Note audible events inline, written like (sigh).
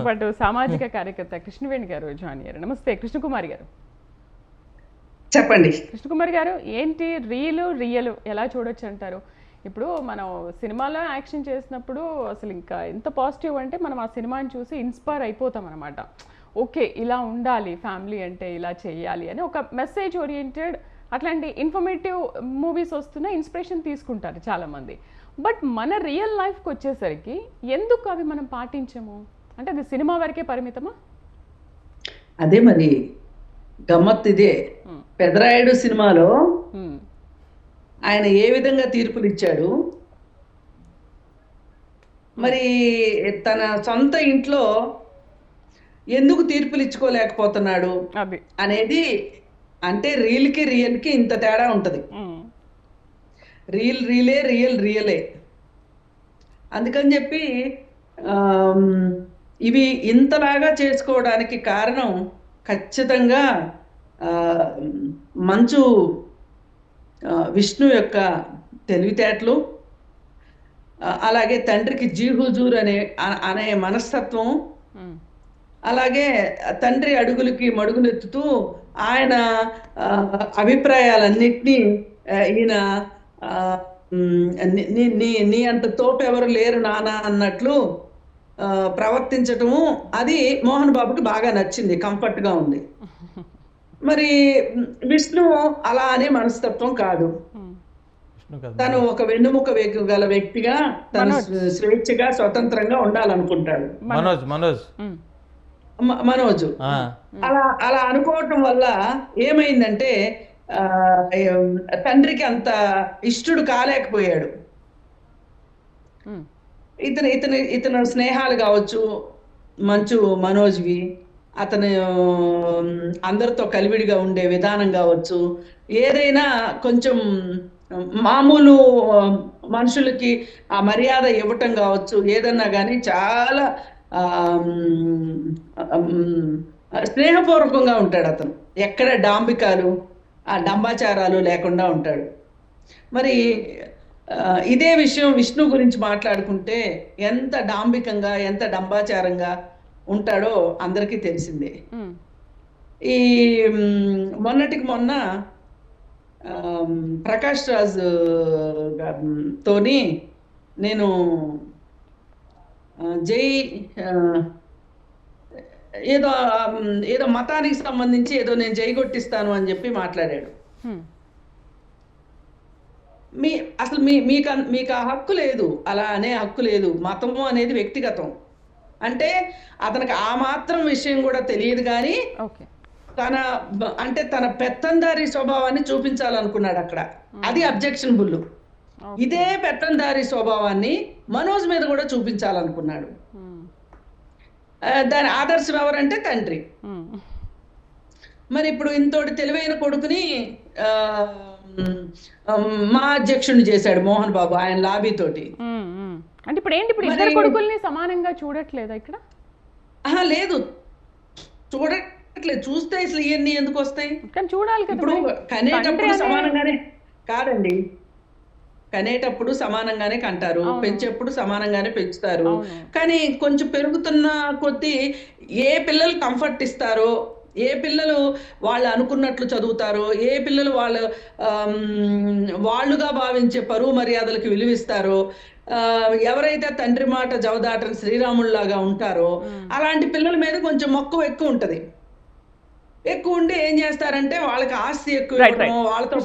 పాటు సామాజిక కార్యకర్త కృష్ణవేణి గారు జాయిన్ అయ్యారు. నమస్తే కృష్ణకుమారి గారు. చెప్పండి. కృష్ణకుమారి గారు ఏంటి రియల్ రియల్ ఎలా చూడొచ్చు అంటారు? ఇప్పుడు మనం సినిమాలో యాక్షన్ చేసినప్పుడు అసలు ఇంకా ఎంత పాజిటివ్ అంటే మనం ఆ సినిమాని చూసి ఇన్స్పైర్ అయిపోతాం అనమాట ఓకే ఇలా ఉండాలి ఫ్యామిలీ అంటే ఇలా చేయాలి అని ఒక మెసేజ్ ఓరియంటెడ్ అట్లాంటి ఇన్ఫర్మేటివ్ మూవీస్ వస్తున్న ఇన్స్పిరేషన్ తీసుకుంటారు చాలామంది. బట్ మన రియల్ లైఫ్కి వచ్చేసరికి ఎందుకు అవి మనం పాటించము? అంటే అది సినిమా వరకే పరిమితమా అదే మరి గమ్మత్ ఇదే. పెదరాయుడు సినిమాలో. ఆయన ఏ విధంగా తీర్పులు ఇచ్చాడు మరి తన సొంత ఇంట్లో ఎందుకు తీర్పులు ఇచ్చుకోలేకపోతున్నాడు అనేది అంటే రీల్కి రియల్కి ఇంత తేడా ఉంటుంది. రియల్ రీలే రియల్ రియలే అందుకని చెప్పి ఇవి ఇంతలాగా చేసుకోవడానికి కారణం ఖచ్చితంగా మంచు విష్ణు యొక్క తెలివితేటలు అలాగే తండ్రికి జీహుజూర్ అనే అనే మనస్తత్వం. అలాగే తండ్రి అడుగులకి మడుగులెత్తుతూ ఆయన అభిప్రాయాలన్నిటినీ ఈయన నీ- నీ అంత తోపు ఎవరు లేరు నాన్న అన్నట్లు ప్రవర్తించటము అది మోహన్ బాబుకి బాగా నచ్చింది comfort గా ఉంది. (laughs) మరి విష్ణు అలా అనే మనస్తత్వం కాదు. విష్ణు కదా తను ఒక వెన్నుముక వేగు గల వ్యక్తిగా తను. స్వేచ్ఛగా స్వతంత్రంగా ఉండాలనుకుంటాడు. మనోజ్ మనోజ్. మనోజు. అలా అలా అనుకోవటం వల్ల ఏమైందంటే తండ్రికి అంత ఇష్టడు కాలేకపోయాడు. ఇతను ఇతను ఇతను స్నేహాలు కావచ్చు మంచు మనోజ్వి అతను అందరితో కలివిడిగా ఉండే విధానం కావచ్చు ఏదైనా కొంచెం మామూలు మనుషులకి ఆ మర్యాద ఇవ్వటం కావచ్చు ఏదన్నా కానీ చాలా స్నేహపూర్వకంగా ఉంటాడు అతను. ఎక్కడ డాంబికాలు ఆ డంబాచారాలు లేకుండా ఉంటాడు. మరి ఇదే విషయం విష్ణు గురించి మాట్లాడుకుంటే ఎంత డాంబికంగా ఎంత డంబాచారంగా ఉంటాడో అందరికీ తెలిసిందే. ఈ మొన్నటికి మొన్న ప్రకాష్ రాజ్ తోని నేను జై ఏదో ఏదో మతానికి సంబంధించి ఏదో నేను జై కొట్టిస్తాను అని చెప్పి మాట్లాడాడు. మీ అసలు మీ మీకు మీకు ఆ హక్కు లేదు. అలా అనే హక్కు లేదు. మతము అనేది వ్యక్తిగతం. అంటే అతనికి ఆ మాత్రం విషయం కూడా తెలియదు కానీ తన అంటే తన పెత్తందారి స్వభావాన్ని చూపించాలనుకున్నాడు అక్కడ. అది అబ్జెక్షనబుల్. ఇదే పెత్తందారి స్వభావాన్ని మనోజ్ మీద కూడా చూపించాలనుకున్నాడు. దాని ఆదర్శం ఎవరంటే తండ్రి. మరి ఇప్పుడు ఇంతోటి తెలివైన కొడుకుని మ్, అధ్యక్షుడిని చేశాడు మోహన్ బాబు ఆయన లాబీ తోటి. అంటే ఇప్పుడు ఏంటి? ఇప్పుడు ఇద్దరు మరి- కొడుకుల్ని సమానంగా చూడట్లేదా ఇక్కడ? లేదు. చూడట్లేదు. చూస్తే అసలు ఇవన్నీ ఎందుకు వస్తాయి? కానీ చూడాలి ఇప్పుడు. కనేటప్పుడు సమానంగానే కాదండి. కనేటప్పుడు సమానంగానే కంటారు. పెంచేప్పుడు సమానంగానే పెంచుతారు. కానీ కొంచెం పెరుగుతున్న కొద్దీ ఏ పిల్లలు కంఫర్ట్ ఇస్తారో ఏ పిల్లలు వాళ్ళు అనుకున్నట్లు చదువుతారో ఏ పిల్లలు వాళ్ళు వాళ్ళుగా భావించే పరువు మర్యాదలకు విలువిస్తారో ఆ, ఎవరైతే తండ్రి మాట జవదాటని శ్రీరాముల్లాగా ఉంటారో అలాంటి పిల్లల మీద కొంచెం మక్కువ ఎక్కువ ఉంటది. ఎక్కువ ఉండి ఏం చేస్తారంటే వాళ్ళకి ఆస్తి ఎక్కువ వాళ్ళతో